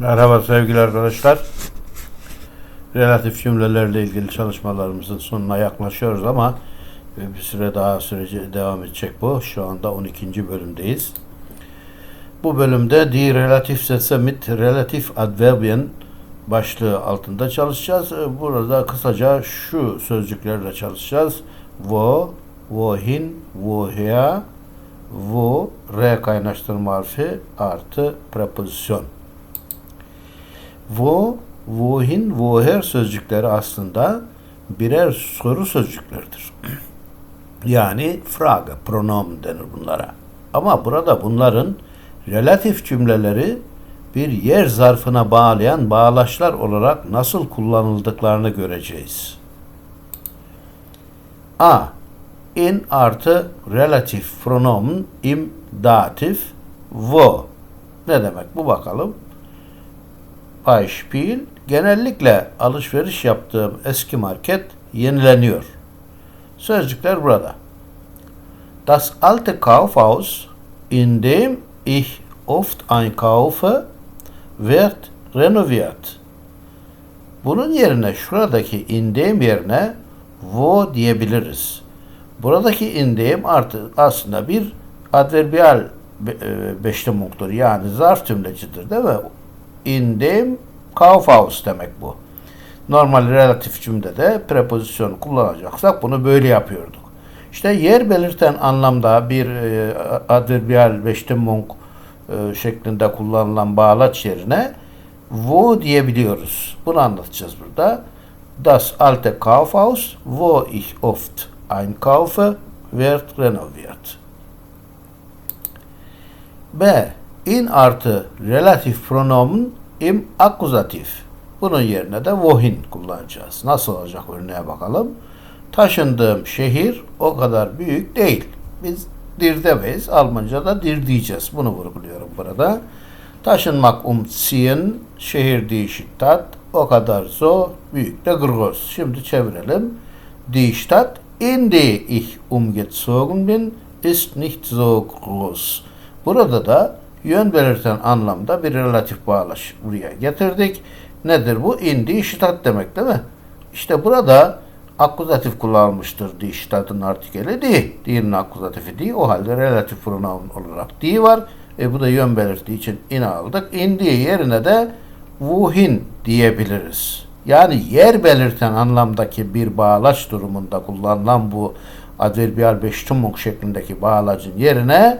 Merhaba sevgili arkadaşlar. Relatif cümlelerle ilgili çalışmalarımızın sonuna yaklaşıyoruz ama e, bir süre daha sürece devam edecek bu. Şu anda 12. bölümdeyiz. Bu bölümde die relativ Sätze mit relatif Adverbien başlığı altında çalışacağız. E, Burada kısaca şu sözcüklerle çalışacağız. Wo, wohin, woher, wo, re kaynaştırma harfi artı prepozisyon. Wo, wohin, woher sözcükleri aslında birer soru sözcüklerdir. Yani Frage, pronomen denir bunlara. Ama burada bunların relatif cümleleri bir yer zarfına bağlayan bağlaçlar olarak nasıl kullanıldıklarını göreceğiz. A. In artı relatif pronomen im datif wo. Ne demek bu bakalım? Beispiel genellikle alışveriş yaptığım eski market yenileniyor. Sözcükler burada. Das alte Kaufhaus, in dem ich oft einkaufe, wird renoviert. Bunun yerine şuradaki in dem yerine wo diyebiliriz. Buradaki in dem artı aslında bir adverbiyal be- e, beşlemuktur. Yani zarf tümlecidir değil mi? In dem Kaufhaus demek bu. Normal relatif cümlede prepozisyon kullanacaksak bunu böyle yapıyorduk. İşte yer belirten anlamda bir e, adverbiyal beşlemung e, şeklinde kullanılan bağlaç yerine wo diyebiliyoruz. Bunu anlatacağız burada. Das alte Kaufhaus, wo ich oft einkaufe, wird renoviert. B. In artı relatif pronomen im akuzatif. Bunun yerine de wohin kullanacağız. Nasıl olacak örneğe bakalım. Taşındığım şehir o kadar büyük değil. Biz dir demeyiz. Almanca'da dir diyeceğiz. Bunu vurguluyorum burada. Taşınmak umziehen, şehir die o kadar so, büyük de groß. Şimdi çevirelim. Die Stadt, in die ich umgezogen bin, ist nicht so groß. Burada da yön belirten anlamda bir relatif bağlaç buraya getirdik. Nedir bu? In die Stadt demek değil mi? İşte burada akuzatif kullanılmıştır. Die Stadt'ın artikeli die. Die'nin akuzatifi die. O halde relatif pronoun olarak die var. E bu da yön belirttiği için in aldık. In die yerine de wohin diyebiliriz. Yani yer belirten anlamdaki bir bağlaç durumunda kullanılan bu adverbiyal beştumuk şeklindeki bağlacın yerine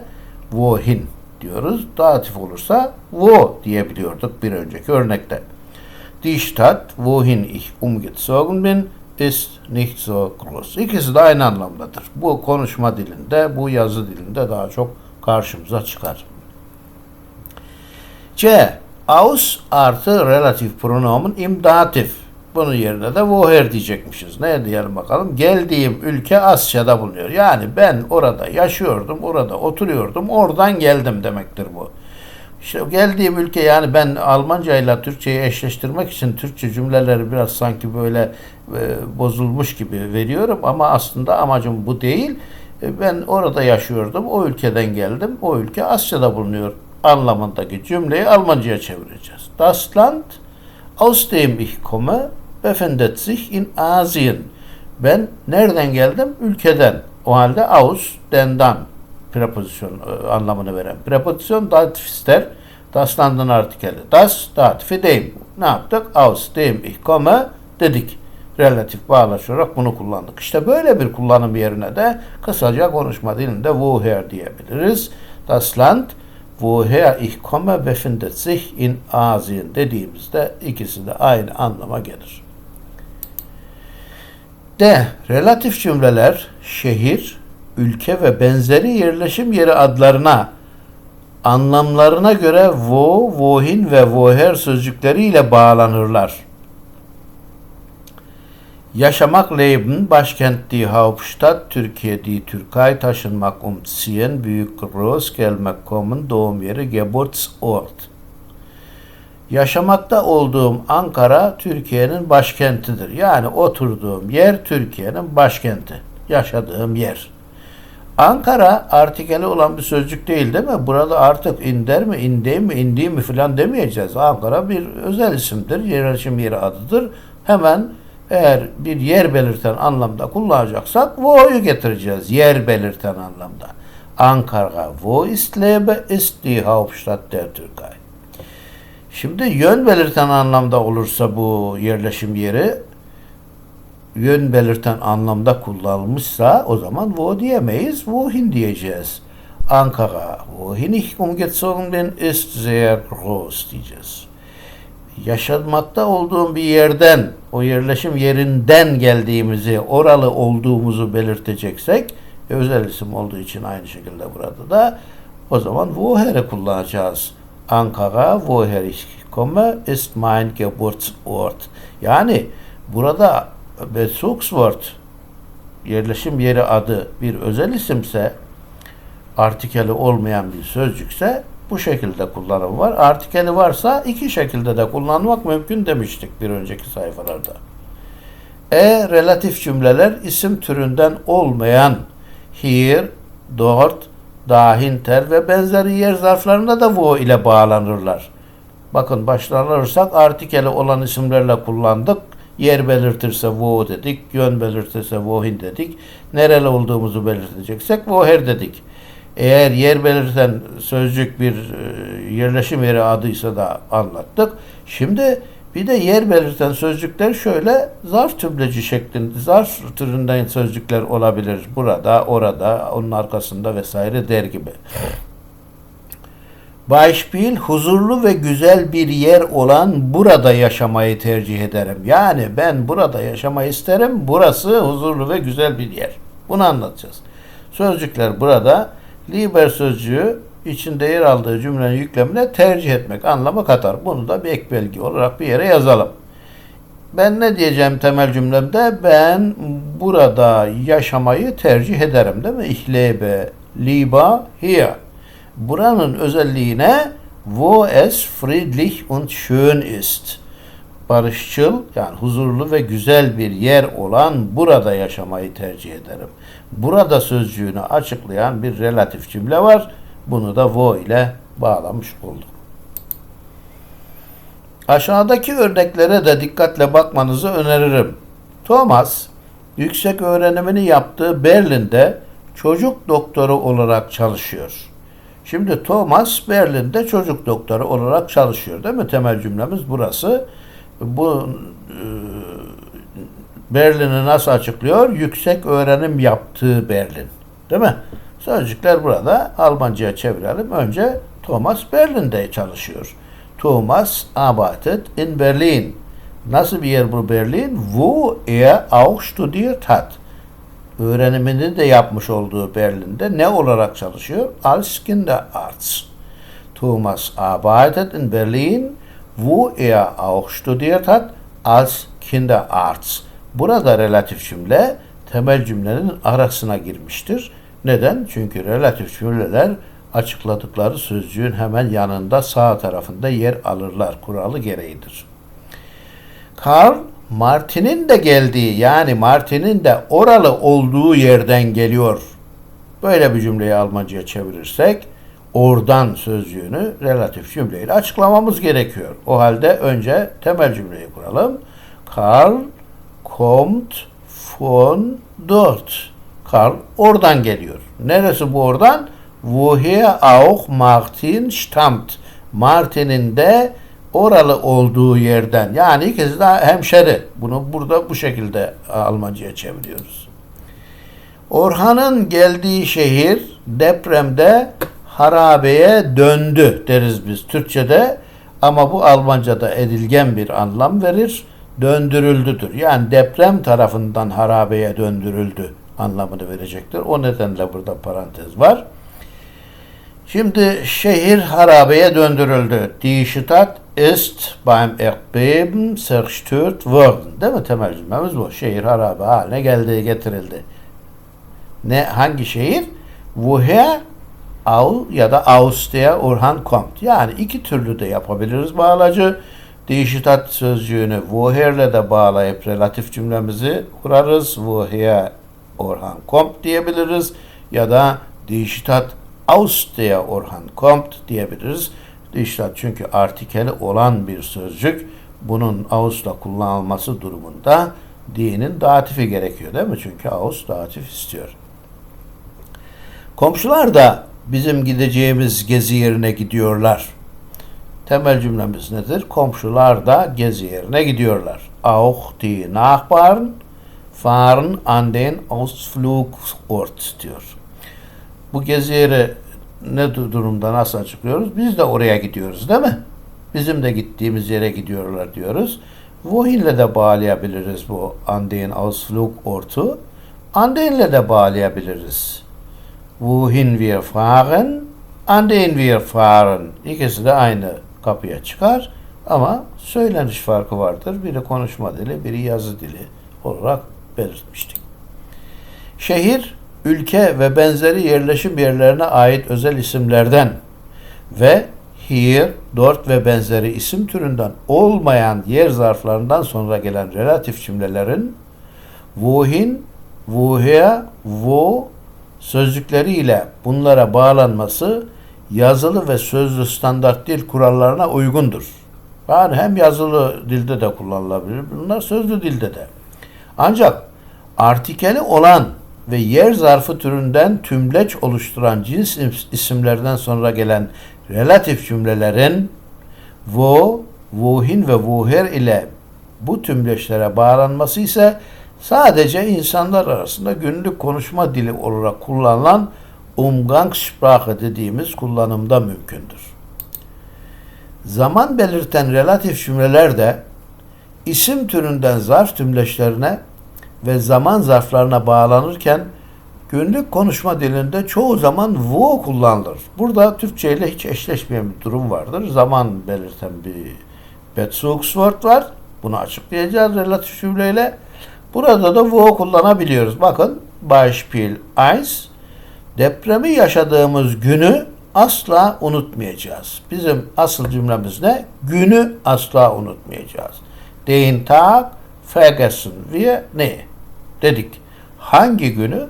wohin diyoruz. Datif olursa wo diyebiliyorduk bir önceki örnekte. Die Stadt, wohin ich umgezogen bin, ist nicht so groß. İkisi de aynı anlamdadır. Bu konuşma dilinde, bu yazı dilinde daha çok karşımıza çıkar. C. Aus artı relatif pronomen im datif. Bunun yerine de woher diyecekmişiz. Ne diyelim bakalım? Geldiğim ülke Asya'da bulunuyor. Yani ben orada yaşıyordum, orada oturuyordum, oradan geldim demektir bu. İşte geldiğim ülke yani ben Almanca ile Türkçeyi eşleştirmek için Türkçe cümleleri biraz sanki böyle e, bozulmuş gibi veriyorum ama aslında amacım bu değil. E, ben orada yaşıyordum, o ülkeden geldim, o ülke Asya'da bulunuyor anlamındaki cümleyi Almanca'ya çevireceğiz. Das Land, aus dem ich komme, befindet sich in Asien. Ben nereden geldim? Ülkeden. O halde aus, dendan prepozisyon e, anlamını veren. Prepozisyon datif ister. Das Land'ın artikeli. Das, datifi dem. Ne yaptık? Aus dem ich komme dedik. Relatif bağlaç olarak bunu kullandık. İşte böyle bir kullanım yerine de kısaca konuşma dilinde woher diyebiliriz. Das Land, woher ich komme, befindet sich in Asien dediğimizde ikisi de aynı anlama gelir. D. Relatif cümleler şehir, ülke ve benzeri yerleşim yeri adlarına anlamlarına göre wo, wohin ve woher sözcükleriyle bağlanırlar. Yaşamak Leben, başkent die Hauptstadt, Türkiye die taşınmak umziehen, büyük groß, gelmek kommen, doğum yeri Geburtsort. Yaşamakta olduğum Ankara Türkiye'nin başkentidir. Yani oturduğum yer Türkiye'nin başkenti. Yaşadığım yer. Ankara artikeli olan bir sözcük değil değil mi? Burada artık inder mi, indi mi, indi mi filan demeyeceğiz. Ankara bir özel isimdir, yerleşim yeri adıdır. Hemen eğer bir yer belirten anlamda kullanacaksak vo'yu getireceğiz. Yer belirten anlamda. Ankara, wo ist lebe, ist Hauptstadt der Türkei. Şimdi yön belirten anlamda olursa bu yerleşim yeri yön belirten anlamda kullanılmışsa o zaman wo diyemeyiz, wohin diyeceğiz. Ankara, wohin ich umgezogen bin, ist sehr groß diyeceğiz. Yaşamakta olduğum bir yerden, o yerleşim yerinden geldiğimizi, oralı olduğumuzu belirteceksek, özel isim olduğu için aynı şekilde burada da o zaman woher'i kullanacağız. Ankara, woher ich komme, ist mein Geburtsort. Yani burada Bezugswort yerleşim yeri adı bir özel isimse artikeli olmayan bir sözcükse bu şekilde kullanım var. Artikeli varsa iki şekilde de kullanmak mümkün demiştik bir önceki sayfalarda. E relatif cümleler isim türünden olmayan here, dort, dahinter ve benzeri yer zarflarında da wo ile bağlanırlar. Bakın başlarına alırsak artikeli olan isimlerle kullandık. Yer belirtirse wo dedik, yön belirtirse wohin dedik. Nereli olduğumuzu belirteceksek woher dedik. Eğer yer belirten sözcük bir e, yerleşim yeri adıysa da anlattık. Şimdi bir de yer belirten sözcükler şöyle zarf tümleci şeklinde, zarf türünden sözcükler olabilir. Burada, orada, onun arkasında vesaire der gibi. Beispiel huzurlu ve güzel bir yer olan burada yaşamayı tercih ederim. Yani ben burada yaşamayı isterim. Burası huzurlu ve güzel bir yer. Bunu anlatacağız. Sözcükler burada liber sözcüğü içinde yer aldığı cümlenin yüklemine tercih etmek anlamı katar. Bunu da bir ek belge olarak bir yere yazalım. Ben ne diyeceğim temel cümlemde? Ben burada yaşamayı tercih ederim değil mi? Ich lebe lieber hier. Buranın özelliğine wo es friedlich und schön ist. Barışçıl yani huzurlu ve güzel bir yer olan burada yaşamayı tercih ederim. Burada sözcüğünü açıklayan bir relatif cümle var. Bunu da wo ile bağlamış olduk. Aşağıdaki örneklere de dikkatle bakmanızı öneririm. Thomas, yüksek öğrenimini yaptığı Berlin'de çocuk doktoru olarak çalışıyor. Şimdi Thomas Berlin'de çocuk doktoru olarak çalışıyor değil mi? Temel cümlemiz burası. Bu e, Berlin'i nasıl açıklıyor? Yüksek öğrenim yaptığı Berlin. Değil mi? Sözcükler burada. Almanca'ya çevirelim. Önce Thomas Berlin'de çalışıyor. Thomas arbeitet in Berlin. Nasıl bir yer bu Berlin? Wo er auch studiert hat. Öğrenimini de yapmış olduğu Berlin'de ne olarak çalışıyor? Als Kinderarzt. Thomas arbeitet in Berlin, wo er auch studiert hat, als Kinderarzt. Burada relatif cümle temel cümlenin arasına girmiştir. Neden? Çünkü relatif cümleler açıkladıkları sözcüğün hemen yanında sağ tarafında yer alırlar. Kuralı gereğidir. Karl Martin'in de geldiği yani Martin'in de oralı olduğu yerden geliyor. Böyle bir cümleyi Almanca'ya çevirirsek oradan sözcüğünü relatif cümleyle açıklamamız gerekiyor. O halde önce temel cümleyi kuralım. Karl kommt von dort. Karl oradan geliyor. Neresi bu oradan? Woher auch Martin stammt. Martin'in de oralı olduğu yerden. Yani ikisi de hemşeri. Bunu burada bu şekilde Almanca'ya çeviriyoruz. Orhan'ın geldiği şehir depremde harabeye döndü deriz biz Türkçe'de. Ama bu Almanca'da edilgen bir anlam verir. Döndürüldüdür. Yani deprem tarafından harabeye döndürüldü anlamını verecektir. O nedenle burada parantez var. Şimdi şehir harabeye döndürüldü. Die Stadt ist beim Erdbeben zerstört worden. Değil mi? Temel cümlemiz bu. Şehir harabe haline geldi, getirildi. Ne hangi şehir? Woher au ya da aus der Orhan kommt. Yani iki türlü de yapabiliriz bağlacı. Stadt sözcüğünü woher'le de bağlayıp relatif cümlemizi kurarız. Woher Orhan kommt diyebiliriz. ya da Stadt aus der Orhan kommt diyebiliriz. Stadt çünkü artikeli olan bir sözcük. Bunun aus'la kullanılması durumunda die'nin datifi gerekiyor değil mi? Çünkü aus datif istiyor. Komşular da bizim gideceğimiz gezi yerine gidiyorlar. Temel cümlemiz nedir? Komşular da gezi yerine gidiyorlar. Auch die Nachbarn fahren an den Ausflugsort diyor. Bu gezi yeri ne durumda nasıl açıklıyoruz? Biz de oraya gidiyoruz değil mi? Bizim de gittiğimiz yere gidiyorlar diyoruz. Wohin'le de bağlayabiliriz bu an den Ausflugort'u. An den'le de bağlayabiliriz. Wohin wir fahren, an den wir fahren. İkisi de aynı kapıya çıkar ama söyleniş farkı vardır. Biri konuşma dili, biri yazı dili olarak belirtmiştik. Şehir, ülke ve benzeri yerleşim yerlerine ait özel isimlerden ve here, dort ve benzeri isim türünden olmayan yer zarflarından sonra gelen relatif cümlelerin wohin, woher, wo sözcükleriyle bunlara bağlanması yazılı ve sözlü standart dil kurallarına uygundur. Yani hem yazılı dilde de kullanılabilir, bunlar sözlü dilde de. Ancak artikeli olan ve yer zarfı türünden tümleç oluşturan cins isimlerden sonra gelen relatif cümlelerin wo, wohin ve woher ile bu tümleçlere bağlanması ise sadece insanlar arasında günlük konuşma dili olarak kullanılan Umgangssprache dediğimiz kullanımda mümkündür. Zaman belirten relatif cümleler de isim türünden zarf tümleçlerine ve zaman zarflarına bağlanırken günlük konuşma dilinde çoğu zaman wo kullanılır. Burada Türkçe ile hiç eşleşmeyen bir durum vardır. Zaman belirten bir Bezugswort var. Bunu açıklayacağız relatif cümleyle. Burada da wo kullanabiliyoruz. Bakın Beispiel 1 Depremi yaşadığımız günü asla unutmayacağız. Bizim asıl cümlemiz ne? Günü asla unutmayacağız. Den Tag vergessen wir ne? Dedik. Hangi günü?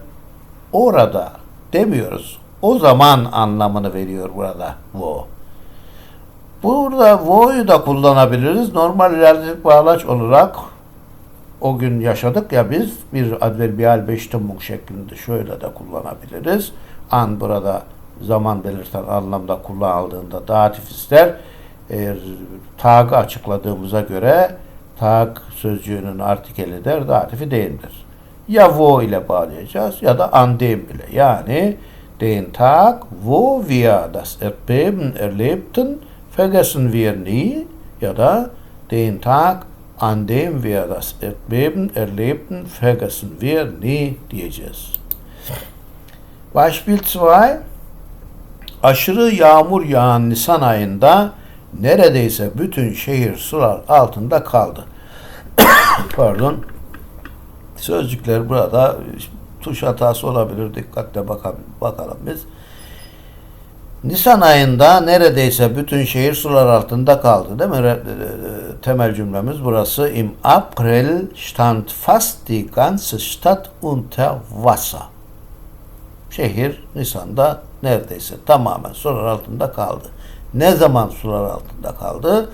Orada demiyoruz. O zaman anlamını veriyor burada wo. Burada wo'yu da kullanabiliriz. Normal relatif bağlaç olarak o gün yaşadık ya biz bir adverbiyal beştemung şeklinde şöyle de kullanabiliriz. An burada zaman belirten anlamda kullanıldığında datif ister. Eğer tag'ı açıkladığımıza göre tag sözcüğünün artikeli der, datifi değildir. Ya wo ile bağlayacağız ya da an dem ile. Yani den Tag, wo wir das Erdbeben erlebten, vergessen wir nie ya da den Tag, an dem wir das Erdbeben erlebten, vergessen wir nie diyeceğiz. Beispiel 2 Aşırı yağmur yağan Nisan ayında neredeyse bütün şehir sular altında kaldı. Pardon. Sözcükler burada tuş hatası olabilir. Dikkatle bakalım, bakalım biz. Nisan ayında neredeyse bütün şehir sular altında kaldı değil mi? Temel cümlemiz burası. Im April stand fast die ganze Stadt unter Wasser. Şehir Nisan'da neredeyse tamamen sular altında kaldı. Ne zaman sular altında kaldı?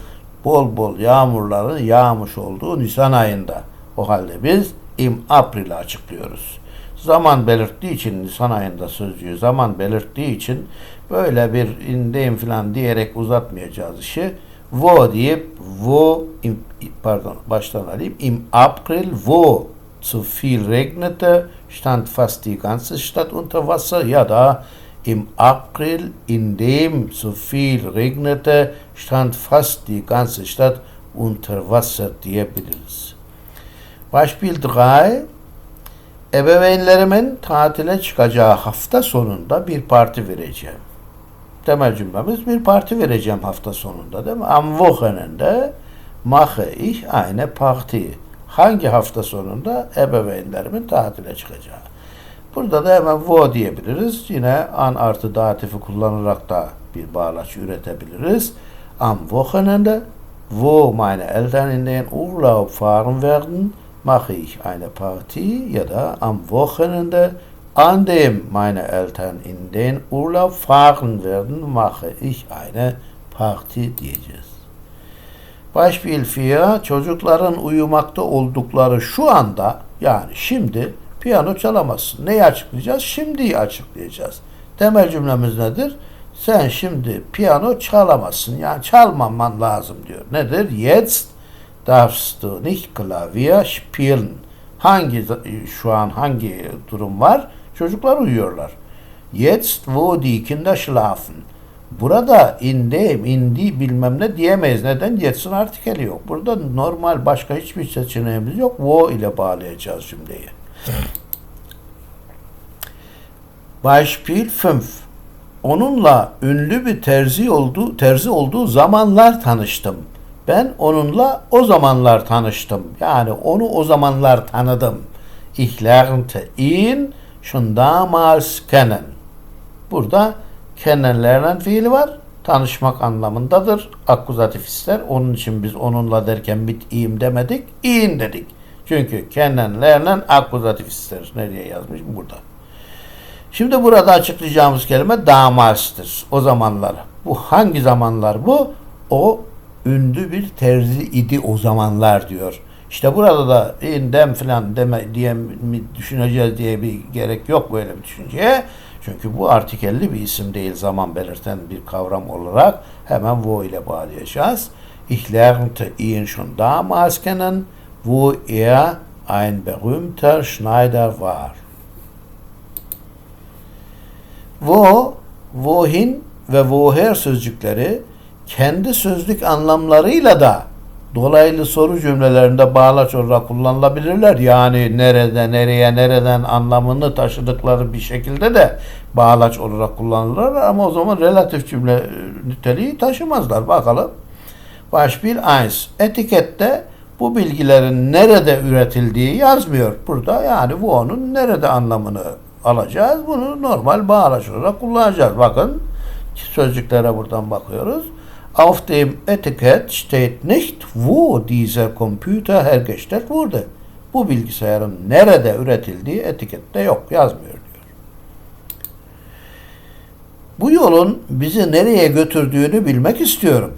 Bol bol yağmurların yağmış olduğu Nisan ayında. O halde biz im April'i açıklıyoruz. Zaman belirttiği için Nisan ayında sözcüğü zaman belirttiği için böyle bir indeyim falan diyerek uzatmayacağız işi. Wo deyip wo im, pardon baştan alayım. Im April wo zu viel regnete stand fast die ganze Stadt unter Wasser ya da im April, in dem zu viel regnete, stand fast die ganze Stadt unter Wasser diyebiliriz. Beispiel 3 Ebeveynlerimin tatile çıkacağı hafta sonunda bir parti vereceğim. Temel cümlemiz bir parti vereceğim hafta sonunda değil mi? Am Wochenende mache ich eine Party. Hangi hafta sonunda ebeveynlerimin tatile çıkacağı. Burada da hemen wo diyebiliriz. Yine an artı datifi kullanarak da bir bağlaç üretebiliriz. Am Wochenende, wo meine Eltern in den Urlaub fahren werden, mache ich eine Party ya da am Wochenende an dem meine Eltern in den Urlaub fahren werden, mache ich eine Party diyeceğiz. Beispiel 4. Çocukların uyumakta oldukları şu anda yani şimdi piyano çalamazsın. Neyi açıklayacağız? Şimdiyi açıklayacağız. Temel cümlemiz nedir? Sen şimdi piyano çalamazsın. Yani çalmaman lazım diyor. Nedir? Jetzt darfst du nicht Klavier spielen. Hangi şu an hangi durum var? Çocuklar uyuyorlar. Jetzt wo die Kinder schlafen. Burada in dem, in die bilmem ne diyemeyiz. Neden? Yetsin artikeli yok. Burada normal başka hiçbir seçeneğimiz yok. Wo ile bağlayacağız cümleyi. Beispiel 5. Onunla ünlü bir terzi olduğu terzi olduğu zamanlar tanıştım. Ben onunla o zamanlar tanıştım. Yani onu o zamanlar tanıdım. Ich lernte ihn schon damals kennen. Burada kennenlerden fiili var. Tanışmak anlamındadır. Akkuzatif ister. Onun için biz onunla derken mit iyim demedik. İyin dedik. Çünkü kennenlerden akkuzatif ister. Nereye yazmış? Burada. Şimdi burada açıklayacağımız kelime damas'tır. O zamanlar. Bu hangi zamanlar bu? O ünlü bir terzi idi o zamanlar diyor. İşte burada da indem filan deme diye mi düşüneceğiz diye bir gerek yok böyle bir düşünceye. Çünkü bu artikelli bir isim değil zaman belirten bir kavram olarak hemen wo ile bağlayacağız. Ich lernte ihn schon damals kennen, wo er ein berühmter Schneider war. Wo, wohin ve woher sözcükleri kendi sözlük anlamlarıyla da dolaylı soru cümlelerinde bağlaç olarak kullanılabilirler. Yani nerede, nereye, nereden anlamını taşıdıkları bir şekilde de bağlaç olarak kullanılırlar ama o zaman relatif cümle e, niteliği taşımazlar. Bakalım. Beispiel 1. Etikette bu bilgilerin nerede üretildiği yazmıyor. Burada yani bu onun nerede anlamını alacağız. Bunu normal bağlaç olarak kullanacağız. Bakın sözcüklere buradan bakıyoruz. Auf dem Etikett steht nicht, wo dieser Computer hergestellt wurde. Bu bilgisayarın nerede üretildiği etikette yok, yazmıyor diyor. Bu yolun bizi nereye götürdüğünü bilmek istiyorum.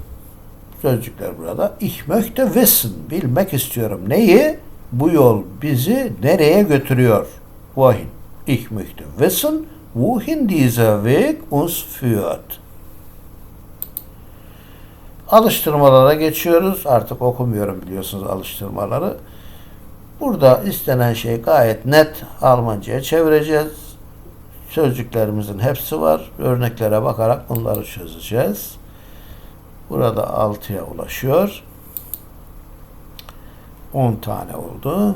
Sözcükler burada. Ich möchte wissen, bilmek istiyorum. Neyi? Bu yol bizi nereye götürüyor? Wohin? Ich möchte wissen, wohin dieser Weg uns führt. Alıştırmalara geçiyoruz. Artık okumuyorum biliyorsunuz alıştırmaları. Burada istenen şey gayet net Almanca'ya çevireceğiz. Sözcüklerimizin hepsi var. Örneklere bakarak bunları çözeceğiz. Burada 6'ya ulaşıyor. 10 tane oldu.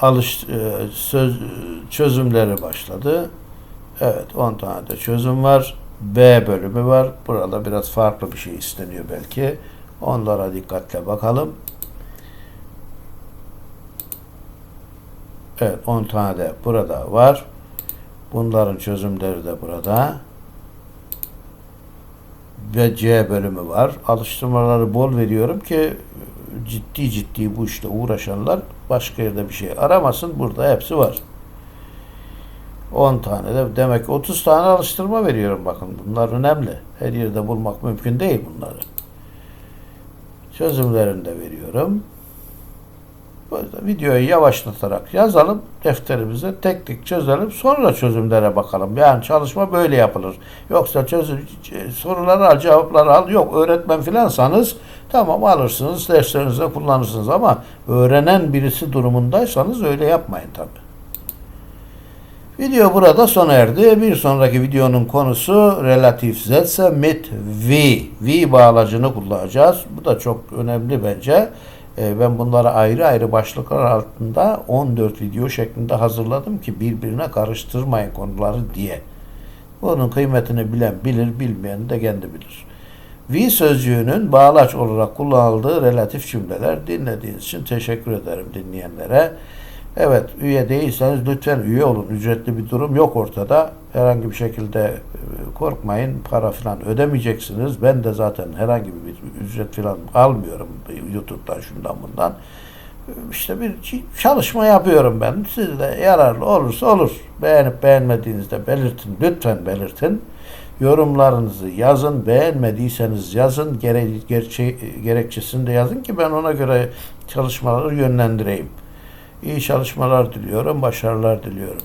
Alış, e, söz, çözümleri başladı. Evet 10 tane de çözüm var. B bölümü var. Burada biraz farklı bir şey isteniyor belki. Onlara dikkatle bakalım. Evet 10 tane de burada var. Bunların çözümleri de burada. Ve C bölümü var. Alıştırmaları bol veriyorum ki ciddi ciddi bu işte uğraşanlar başka yerde bir şey aramasın. Burada hepsi var. 10 tane de demek ki 30 tane alıştırma veriyorum bakın. Bunlar önemli. Her yerde bulmak mümkün değil bunları. Çözümlerini de veriyorum. Videoyu yavaşlatarak yazalım defterimize tek tek çözelim sonra çözümlere bakalım. Yani çalışma böyle yapılır. Yoksa çözüm soruları al cevapları al yok öğretmen filansanız tamam alırsınız derslerinizde kullanırsınız ama öğrenen birisi durumundaysanız öyle yapmayın tabi. Video burada sona erdi. Bir sonraki videonun konusu relatif zetse mit V. V bağlacını kullanacağız. Bu da çok önemli bence. E, ben bunları ayrı ayrı başlıklar altında 14 video şeklinde hazırladım ki birbirine karıştırmayın konuları diye. Bunun kıymetini bilen bilir, bilmeyen de kendi bilir. V sözcüğünün bağlaç olarak kullanıldığı relatif cümleler dinlediğiniz için teşekkür ederim dinleyenlere. Evet, üye değilseniz lütfen üye olun. Ücretli bir durum yok ortada. Herhangi bir şekilde e, korkmayın. Para falan ödemeyeceksiniz. Ben de zaten herhangi bir ücret falan almıyorum YouTube'dan şundan bundan. işte bir çalışma yapıyorum ben. Siz de yararlı olursa olur. Beğenip beğenmediğinizde belirtin. Lütfen belirtin. Yorumlarınızı yazın. Beğenmediyseniz yazın. Gere, gerçe, gerekçesini de yazın ki ben ona göre çalışmaları yönlendireyim. İyi çalışmalar diliyorum. Başarılar diliyorum.